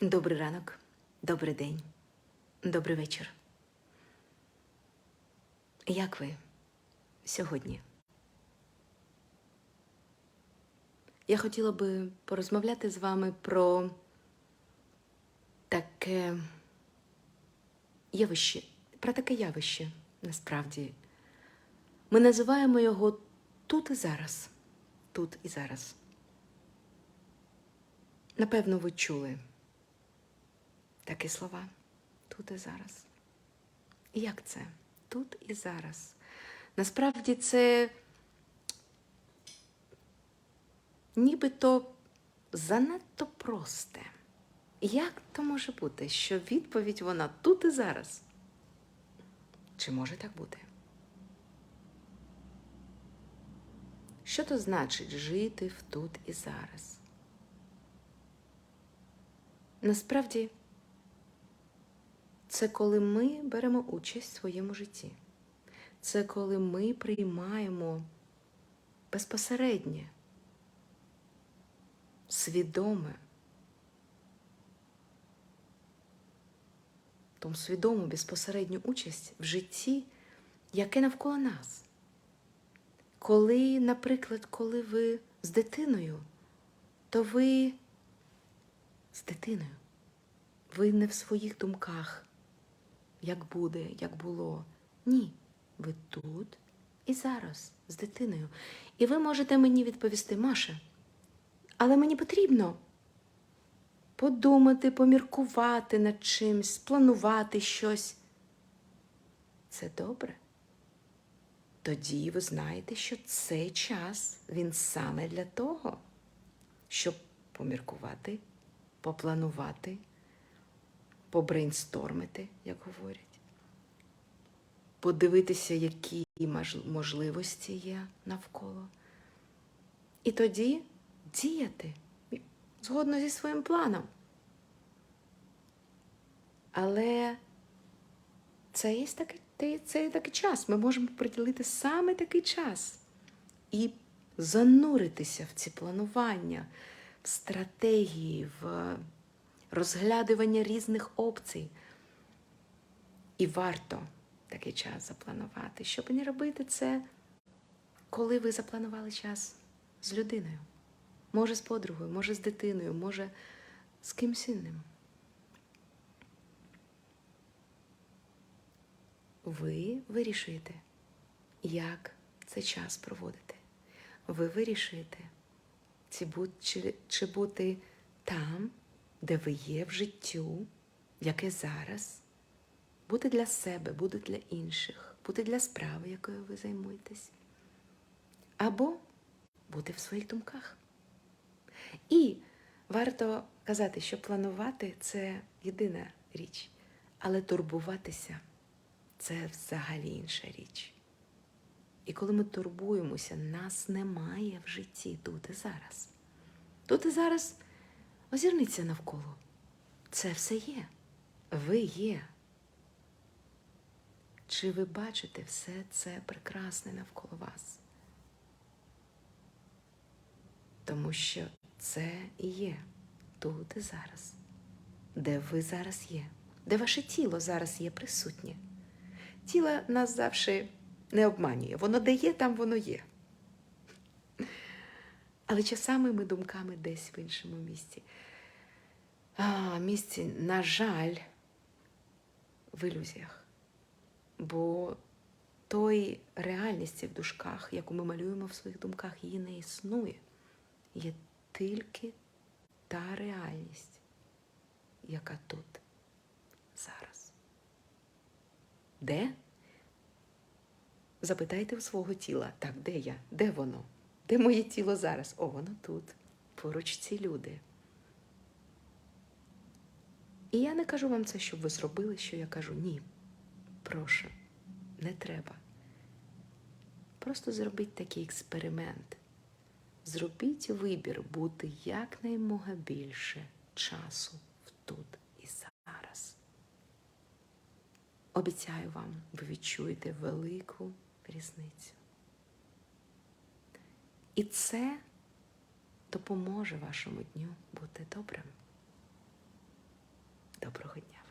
Добрий ранок, добрий день, добрий вечір. Як ви сьогодні? Я хотіла би порозмовляти з вами про таке явище, про таке явище насправді. Ми називаємо його тут і зараз. Тут і зараз. Напевно, ви чули такі слова тут і зараз. І як це? Тут і зараз. Насправді це нібито занадто просте. Як то може бути, що відповідь вона тут і зараз? Чи може так бути? Що то значить жити в тут і зараз? Насправді, це коли ми беремо участь в своєму житті. Це коли ми приймаємо безпосереднє, свідоме, тому свідому безпосередню участь в житті, яке навколо нас. Коли, наприклад, коли ви з дитиною, то ви з дитиною. Ви не в своїх думках, як буде, як було. Ні, ви тут і зараз з дитиною. І ви можете мені відповісти, Маша, але мені потрібно подумати, поміркувати над чимось, спланувати щось. Це добре. Тоді ви знаєте, що цей час він саме для того, щоб поміркувати, попланувати, побрейнстормити, як говорять, подивитися, які можливості є навколо. І тоді діяти згодно зі своїм планом. Але це є такий, це є такий час. Ми можемо приділити саме такий час і зануритися в ці планування, в стратегії, в розглядування різних опцій. І варто такий час запланувати. Щоб не робити це, коли ви запланували час з людиною. Може, з подругою, може, з дитиною, може, з кимсь інним. Ви вирішуєте, як цей час проводити. Ви вирішуєте, чи бути там, де ви є в життю, яке зараз, бути для себе, бути для інших, бути для справи, якою ви займуєтесь, або бути в своїх думках. І варто казати, що планувати це єдина річ, але турбуватися це взагалі інша річ. І коли ми турбуємося, нас немає в житті тут і зараз. Тут і зараз озірніться навколо. Це все є. Ви є. Чи ви бачите все це прекрасне навколо вас? Тому що це і є тут і зараз, де ви зараз є, де ваше тіло зараз є присутнє. Тіло нас завжди не обманює. Воно де є, там воно є. Але часами ми думками десь в іншому місці. А, місці, на жаль, в ілюзіях. Бо той реальності в дужках, яку ми малюємо в своїх думках, її не існує. Є тільки та реальність, яка тут зараз. Де? Запитайте у свого тіла, так, де я? Де воно? Де моє тіло зараз? О, воно тут. Поруч ці люди. І я не кажу вам це, щоб ви зробили, що я кажу. Ні. Прошу, не треба. Просто зробіть такий експеримент. Зробіть вибір бути якнаймога більше часу тут і зараз. Обіцяю вам, ви відчуєте велику різницю. І це допоможе вашому дню бути добрим. Доброго дня!